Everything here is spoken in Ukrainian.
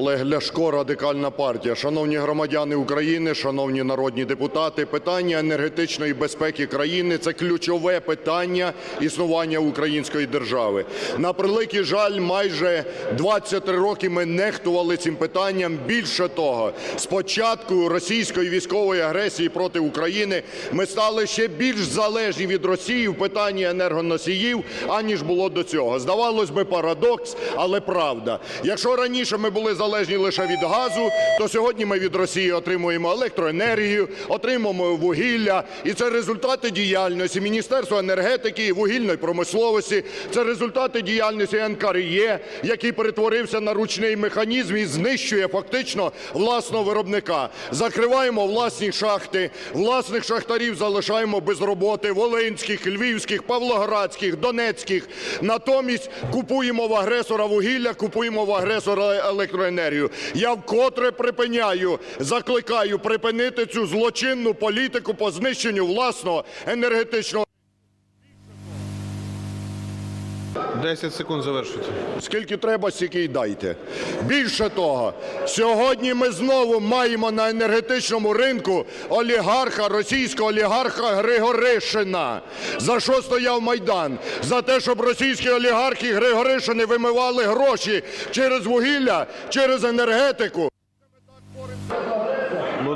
Олег Ляшко, Радикальна партія. Шановні громадяни України, шановні народні депутати, питання енергетичної безпеки країни – це ключове питання існування української держави. На превеликий жаль, майже 23 роки ми нехтували цим питанням. Більше того, з початку російської військової агресії проти України ми стали ще більш залежні від Росії в питанні енергоносіїв, аніж було до цього. Здавалось би, парадокс, але правда. Якщо раніше ми були залежні лише від газу, то сьогодні ми від Росії отримуємо електроенергію, отримуємо вугілля, і це результати діяльності Міністерства енергетики і вугільної промисловості, це результати діяльності НКРЕ, який перетворився на ручний механізм і знищує фактично власного виробника. Закриваємо власні шахти, власних шахтарів залишаємо без роботи, волинських, львівських, павлоградських, донецьких. Натомість купуємо в агресора вугілля, купуємо в агресора електроенергію. Я вкотре припиняю, закликаю припинити цю злочинну політику по знищенню власного енергетичного 10 секунд завершуйте. Скільки треба, стільки й дайте. Більше того, сьогодні ми знову маємо на енергетичному ринку олігарха, російського олігарха Григоришина. За що стояв Майдан? За те, щоб російські олігархи Григоришини вимивали гроші через вугілля, через енергетику,